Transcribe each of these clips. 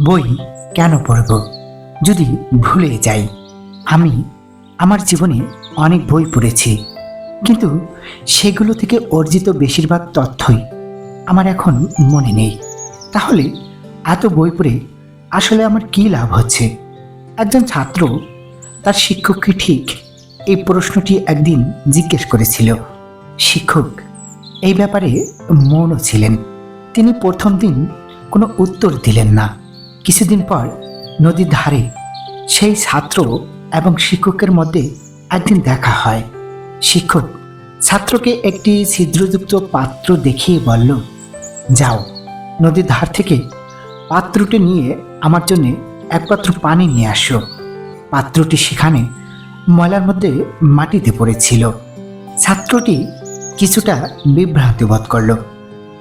বই কেন পড়ব? যদি ভুলে যাই। আমি আমার জীবনে অনেক বই পড়েছি। কিন্তু সেগুলো থেকে অর্জিত বেশিরভাগ তথ্যই আমার এখন মনে নেই। তাহলে এত বই পড়ে আসলে আমার কী লাভ হচ্ছে? একজন ছাত্র, তার শিক্ষককে ঠিক? এই প্রশ্নটি একদিন জিজ্ঞেস করেছিল। শিক্ষক এই ব্যাপারে মৌন ছিলেন। তিনি প্রথম দিন কোনো উত্তর দিলেন না। কিছুদিন পর নদীর ধারে সেই ছাত্র এবং শিক্ষকের মধ্যে একদিন দেখা হয়। শিক্ষক ছাত্রকে একটি ছিদ্রযুক্ত পাত্র দেখিয়ে বলল, যাও, নদীর ধার থেকে পাত্রটি নিয়ে আমার জন্য এক পাত্র পানি নিয়ে আসো। পাত্রটি সেখানে ময়লার মধ্যে মাটিতে পড়েছিল। ছাত্রটি কিছুটা বিভ্রান্তি বোধ করল।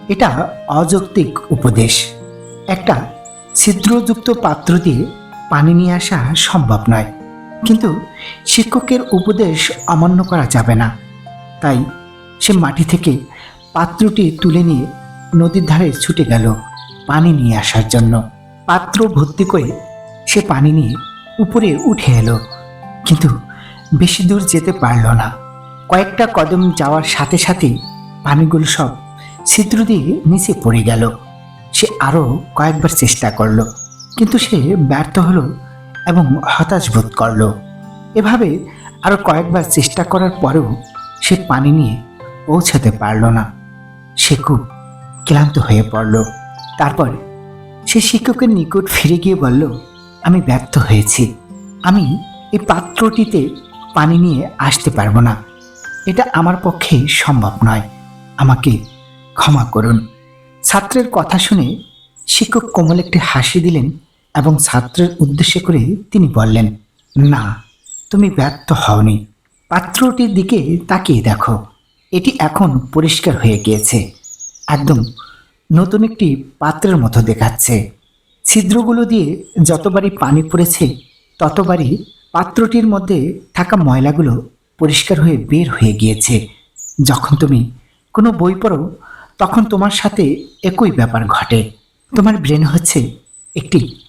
এটা অযৌক্তিক উপদেশ। একটা ছিদ্রযুক্ত পাত্র দিয়ে পানি নিয়ে আসা সম্ভব নয়। কিন্তু শিক্ষকের উপদেশ অমান্য করা যাবে না। তাই সে মাটি থেকে পাত্রটি তুলে নিয়ে নদীর ধারে ছুটে গেল পানি নিয়ে আসার জন্য। পাত্র ভর্তি করে সে পানি নিয়ে উপরে উঠে এলো। কিন্তু বেশি দূর যেতে পারল না। কয়েকটা কদম যাওয়ার সাথে সাথে পানিগুলো সব ছিদ্র দিয়ে নিচে পড়ে গেল। সে আরও কয়েকবার চেষ্টা করল, কিন্তু সে ব্যর্থ হলো এবং হতাশ বোধ করল। এভাবে আরও কয়েকবার চেষ্টা করার পরেও সে পানি নিয়ে পৌঁছাতে পারল না। সে খুব ক্লান্ত হয়ে পড়ল। তারপর সে শিক্ষকের নিকট ফিরে গিয়ে বলল, আমি ব্যর্থ হয়েছি। আমি এই পাত্রটিতে পানি নিয়ে আসতে পারব না। এটা আমার পক্ষে সম্ভব নয়। আমাকে ক্ষমা করুন। ছাত্রের কথা শুনে শিক্ষক কোমল একটি হাসি দিলেন এবং ছাত্রের উদ্দেশ্যে করে তিনি বললেন, না, তুমি ব্যর্থ হওনি। পাত্রটির দিকে তাকিয়ে দেখো। এটি এখন পরিষ্কার হয়ে গিয়েছে। একদম নতুন একটি পাত্রের মতো দেখাচ্ছে। ছিদ্রগুলো দিয়ে যতবারই পানি পড়েছে, ততবারই পাত্রটির মধ্যে থাকা ময়লাগুলো পরিষ্কার হয়ে বের হয়ে গিয়েছে। যখন তুমি কোনো বই পড়ো তখন তোমার সাথে একই ব্যাপার ঘটে। তোমার ব্রেন হচ্ছে একটি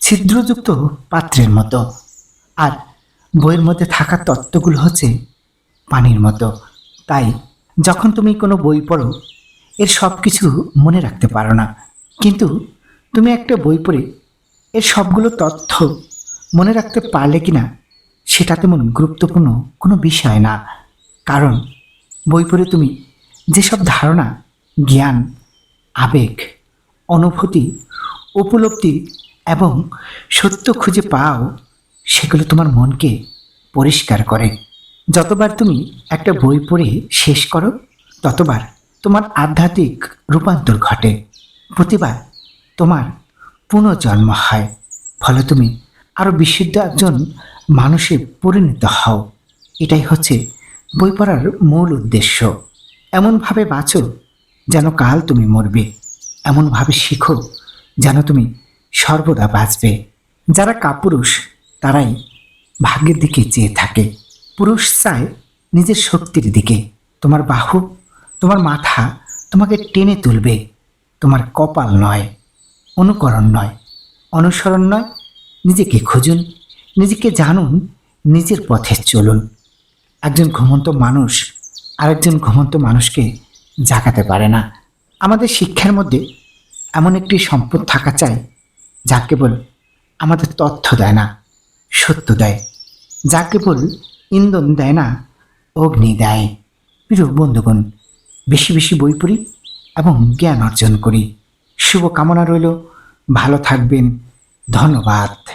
ছিদ্রযুক্ত পাত্রের মতো। আর বইয়ের মধ্যে থাকা তত্ত্বগুলো হচ্ছে পানির মতো। তাই যখন তুমি কোনো বই পড়ো, এর সব কিছু মনে রাখতে পারো না। কিন্তু তুমি একটা বই পড়ে এর সবগুলো তথ্য মনে রাখতে পারলে কি না সেটা তেমন গুরুত্বপূর্ণ কোনো বিষয় না। কারণ বই পড়ে তুমি যেসব ধারণা জ্ঞান, আবেগ, অনুভূতি, উপলব্ধি এবং সত্য খুঁজে পাও, সেগুলো তোমার মনকে পরিষ্কার করে। যতবার তুমি একটা বই পড়ে শেষ করো, ততবার তোমার আধ্যাত্মিক রূপান্তর ঘটে। প্রতিবার তোমার পুনর্জন্ম হয়। ফলে তুমি আরও বিশুদ্ধ একজন মানুষে পরিণত হও। এটাই হচ্ছে বই পড়ার মূল উদ্দেশ্য। এমনভাবে বাঁচো যেন কাল তুমি মরবে। এমনভাবে শিখো যেন তুমি সর্বদা বাঁচবে। যারা কাপুরুষ, তারাই ভাগ্যের দিকে চেয়ে থাকে। পুরুষ চায় নিজের শক্তির দিকে। তোমার বাহু, তোমার মাথা তোমাকে টেনে তুলবে। তোমার কপাল নয়, অনুকরণ নয়, অনুসরণ নয়। নিজেকে খুঁজুন, নিজেকে জানুন, নিজের পথে চলুন। একজন ঘুমন্ত মানুষ আরেকজন ঘুমন্ত মানুষকে জাগাতে পারে না। আমাদের শিক্ষার মধ্যে এমন একটি সম্পদ থাকা চাই, যা কেবল আমাদের তথ্য দেয় না, সত্য দেয়, যা কেবল ইন্ধন দেয় না, অগ্নি দেয়। প্রিয় বন্ধুগণ, বেশি বেশি বই পড়ি এবং জ্ঞান অর্জন করি। শুভ কামনা রইল। ভালো থাকবেন। ধন্যবাদ।